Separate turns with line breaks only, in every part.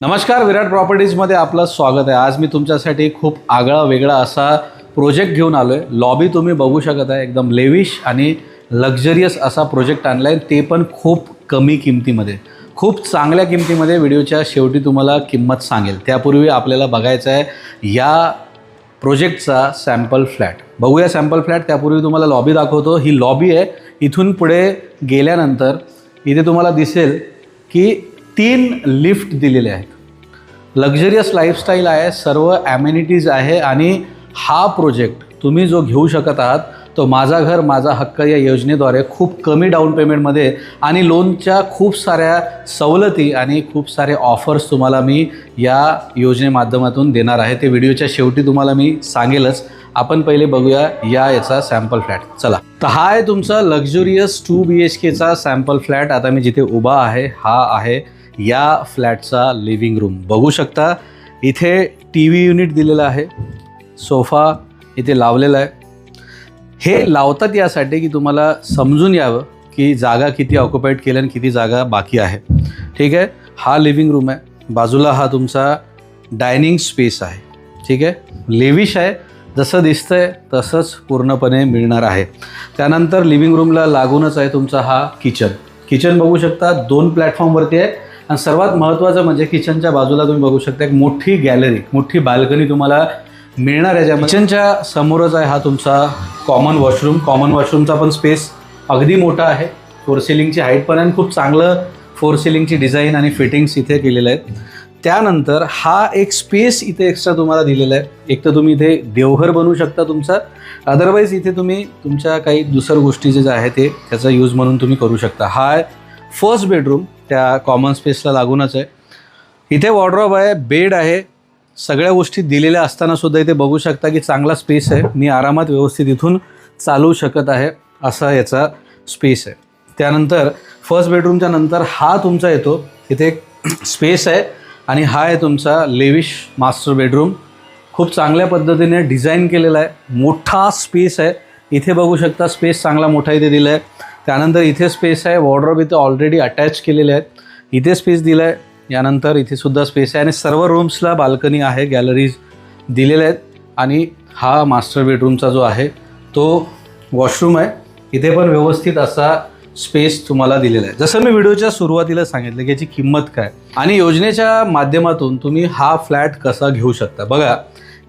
नमस्कार विराट प्रॉपर्टीजमध्ये आपलं स्वागत आहे. आज मी तुमच्यासाठी खूप आगळा वेगळा असा प्रोजेक्ट घेऊन आलो आहे लॉबी तुम्ही बघू शकत आहे. एकदम लेविश आणि लक्झरियस असा प्रोजेक्ट आणला आहे ते पण खूप कमी किमतीमध्ये. खूप चांगल्या किमतीमध्ये व्हिडिओच्या शेवटी तुम्हाला किंमत सांगेल. त्यापूर्वी आपल्याला बघायचं आहे या प्रोजेक्टचा सॅम्पल फ्लॅट बघूया सॅम्पल फ्लॅट त्यापूर्वी तुम्हाला लॉबी दाखवतो. ही लॉबी आहे. इथून पुढे गेल्यानंतर इथे तुम्हाला दिसेल की तीन लिफ्ट दिलेले आहेत. लक्झरियस लाईफस्टाईल आहे सर्व ॲम्युनिटीज आहे आणि हा प्रोजेक्ट तुम्ही जो घेऊ शकत आहात तो माझा घर माझा हक्क या योजनेद्वारे खूप कमी डाऊन पेमेंटमध्ये आणि लोनच्या खूप साऱ्या सवलती आणि खूप सारे ऑफर्स तुम्हाला मी या योजने माध्यमातून देणार आहे. ते व्हिडिओच्या शेवटी तुम्हाला मी सांगेलच. आपण पहिले बघूया या याचा सॅम्पल फ्लॅट चला. तर हा आहे तुमचा लक्झुरियस टू बी एच केचा सॅम्पल फ्लॅट आता मी जिथे उभा आहे हा आहे. या फ्लॅटचा लिव्हिंग रूम बघू शकता इथे टी व्ही युनिट दिलेलं आहे सोफा इथे लावलेला आहे. हे लावतात यासाठी की तुम्हाला समजून यावं की जागा किती ऑक्युपाईड केल्या आणि किती जागा बाकी आहे. ठीक आहे? हा लिव्हिंग रूम आहे. बाजूला हा तुमचा डायनिंग स्पेस आहे. ठीक आहे? लेविश आहे. जसं दिसतं आहे तसंच पूर्णपणे मिळणार आहे. त्यानंतर लिव्हिंग रूमला लागूनच आहे तुमचा हा किचन किचन बघू शकता दोन प्लॅटफॉर्मवरती आहे. आणि सर्वात महत्त्वाचं म्हणजे किचनच्या बाजूला तुम्ही बघू शकता एक मोठी गॅलरी मोठी बाल्कनी तुम्हाला मिळणार आहे ज्या किचनच्या समोरच आहे हा तुमचा कॉमन वॉशरूम कॉमन वॉशरूमचा पण स्पेस अगदी मोठा आहे. फोर सिलिंगची हाईट पण आणि खूप चांगलं फोर सिलिंगची डिझाईन आणि फिटिंग्स इथे केलेलं आहेत. त्यानंतर हा एक स्पेस इथे एक्स्ट्रा तुम्हाला दिलेला आहे. एक तर तुम्ही इथे देवघर बनवू शकता तुमचा. अदरवाईज इथे तुम्ही तुमच्या काही दुसऱ्या गोष्टी जे आहे ते त्याचा यूज म्हणून तुम्ही करू शकता. हा आहे फर्स्ट बेडरूम त्या कॉमन स्पेसला लागूनच आहे. इथे वॉर्ड्रॉप आहे बेड आहे. सगळ्या गोष्टी दिलेल्या असताना सुद्धा इथे बघू शकता की चांगला स्पेस आहे. मी आरामात व्यवस्थित इथून चालू शकत आहे असा याचा स्पेस आहे. त्यानंतर फर्स्ट बेडरूमच्या नंतर हा तुमचा येतो. इथे एक स्पेस आहे आणि हा आहे तुमचा लेविश मास्टर बेडरूम खूप चांगल्या पद्धतीने डिझाईन केलेला आहे. मोठा स्पेस आहे. इथे बघू शकता स्पेस चांगला मोठा इथे दिला आहे त्यानंतर इथे स्पेस आहे. वॉर्ड्रॉप इथे ऑलरेडी अटॅच केलेले आहेत. इथे स्पेस दिला आहे यानंतर इथे सुद्धा स्पेस आहे. आणि सर्व रूम्सला बाल्कनी आहे गॅलरीज दिलेल्या आहेत. आणि हा मास्टर बेडरूमचा जो आहे तो वॉशरूम आहे. इथे पण व्यवस्थित असा स्पेस तुम्हाला दिलेला आहे. जसं मी व्हिडिओच्या सुरुवातीला सांगितलं की याची किंमत काय. आणि योजनेच्या माध्यमातून तुम्ही हा फ्लॅट कसा घेऊ शकता. बघा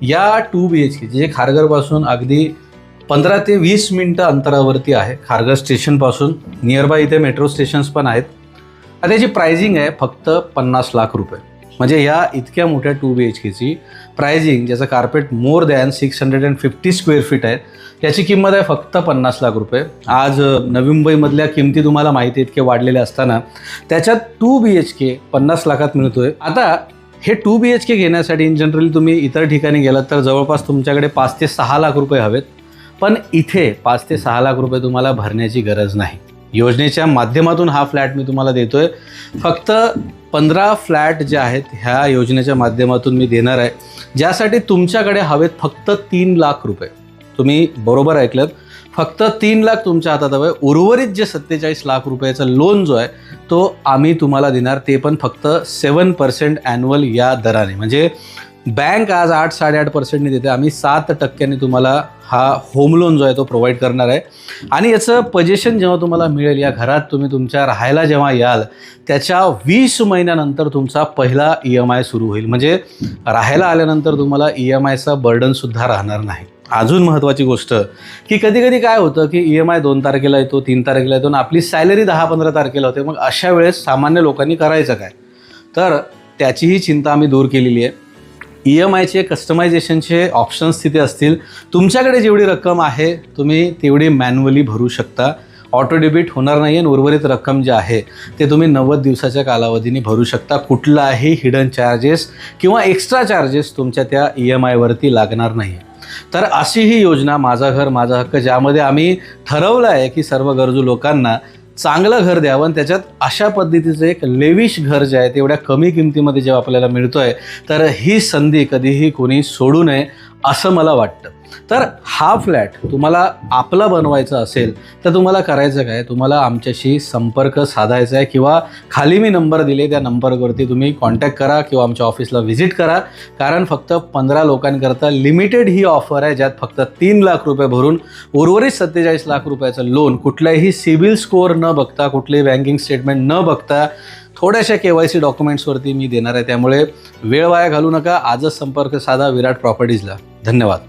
या टू बी एच के जे खारघरपासून अगदी पंधरा ते वीस मिनटं अंतरावरती आहे. खारघर स्टेशनपासून नियरबाय इथे मेट्रो स्टेशन्स पण आहेत. आणि त्याची प्रायझिंग आहे फक्त पन्नास लाख रुपये. म्हणजे ह्या इतक्या मोठ्या टू बी एच केची प्रायझिंग ज्याचं carpet more than six hundred and fifty square feet आहे त्याची किंमत आहे फक्त पन्नास लाख रुपये. आज नवी मुंबईमधल्या किमती तुम्हाला माहिती इतके वाढलेल्या असताना त्याच्यात टू बी एच के पन्नास लाखात मिळतोय. आता हे टू बी एच के घेण्यासाठी इन जनरली तुम्ही इतर ठिकाणी गेलात तर जवळपास तुमच्याकडे पाच ते सहा लाख रुपये हवेत. पण इथे पाच ते सहा लाख रुपये तुम्हाला भरण्याची गरज नाही. योजनेच्या माध्यमातून हा फ्लॅट मी तुम्हाला देतोय. फक्त पंधरा फ्लॅट जे आहेत ह्या योजनेच्या माध्यमातून मी देणार आहे. ज्यासाठी तुमच्याकडे हवेत फक्त तीन लाख रुपये. तुम्ही बरोबर ऐकलं फक्त तीन लाख तुमच्या हातात हवं. आहे उर्वरित जे सत्तेचाळीस लाख रुपयाचा लोन जो आहे तो आम्ही तुम्हाला देणार. ते पण फक्त सेवन पर्सेंट ॲन्युअल या दराने. म्हणजे बँक आज आठ साडेआठ पर्सेंटने देते. आम्ही सात टक्क्यांनी तुम्हाला हा होम लोन जो आहे तो प्रोव्हाइड करणार आहे. आणि याचं पजेशन जेव्हा तुम्हाला मिळेल या घरात तुम्ही तुमच्या राहायला जेव्हा याल त्याच्या वीस महिन्यानंतर तुमचा पहिला ई एम आय सुरू होईल. म्हणजे राहायला आल्यानंतर तुम्हाला ई एम आयचा बर्डनसुद्धा राहणार नाही. अजून महत्त्वाची गोष्ट की कधी कधी काय होतं की ई एम आय दोन तारखेला येतो तीन तारखेला येतो आणि आपली सॅलरी दहा पंधरा तारखेला होते. मग अशा वेळेस सामान्य लोकांनी करायचं काय? तर त्याचीही चिंता आम्ही दूर केलेली आहे. ई एम आयचे कस्टमायझेशनचे ऑप्शन्स तिथे असतील. तुमच्याकडे जेवढी रक्कम आहे तुम्ही तेवढी मॅन्युअली भरू शकता. ऑटो डेबिट होणार नाही आणि उर्वरित रक्कम जे आहे ते तुम्ही नव्वद दिवसाच्या कालावधीने भरू शकता. कुठलाही हिडन चार्जेस किंवा एक्स्ट्रा चार्जेस तुमच्या त्या ई एम आयवरती लागणार नाही तर अशी ही योजना माझा घर माझा हक्क ज्यामध्ये आम्ही ठरवलं आहे की सर्व गरजू लोकांना चांगलं घर द्यावं आणि त्याच्यात अशा पद्धतीचं एक लेविश घर जे आहे ते एवढ्या कमी किमतीमध्ये जेव्हा आपल्याला मिळतो आहे तर ही संधी कधीही कोणी सोडू नये. असं मला वाटतं. तर हा फ्लॅट तुम्हाला आपला बनवायचा असेल तर तुम्हाला करायचं काय? तुम्हाला आमच्याशी संपर्क साधायचा आहे किंवा खाली मी नंबर दिले त्या नंबरवरती तुम्ही कॉन्टॅक्ट करा किंवा आमच्या ऑफिसला व्हिजिट करा. कारण फक्त पंधरा लोकांकरता लिमिटेड ही ऑफर आहे ज्यात फक्त तीन लाख रुपये भरून उर्वरित सत्तेचाळीस लाख रुपयाचं लोन कुठल्याही सिबिल स्कोअर न बघता कुठलेही बँकिंग स्टेटमेंट न बघता थोड्याशा के वाय सी डॉक्युमेंट्सवरती मी देणार आहे. त्यामुळे वेळ वाया घालू नका. आजच संपर्क साधा विराट प्रॉपर्टीजला धन्यवाद.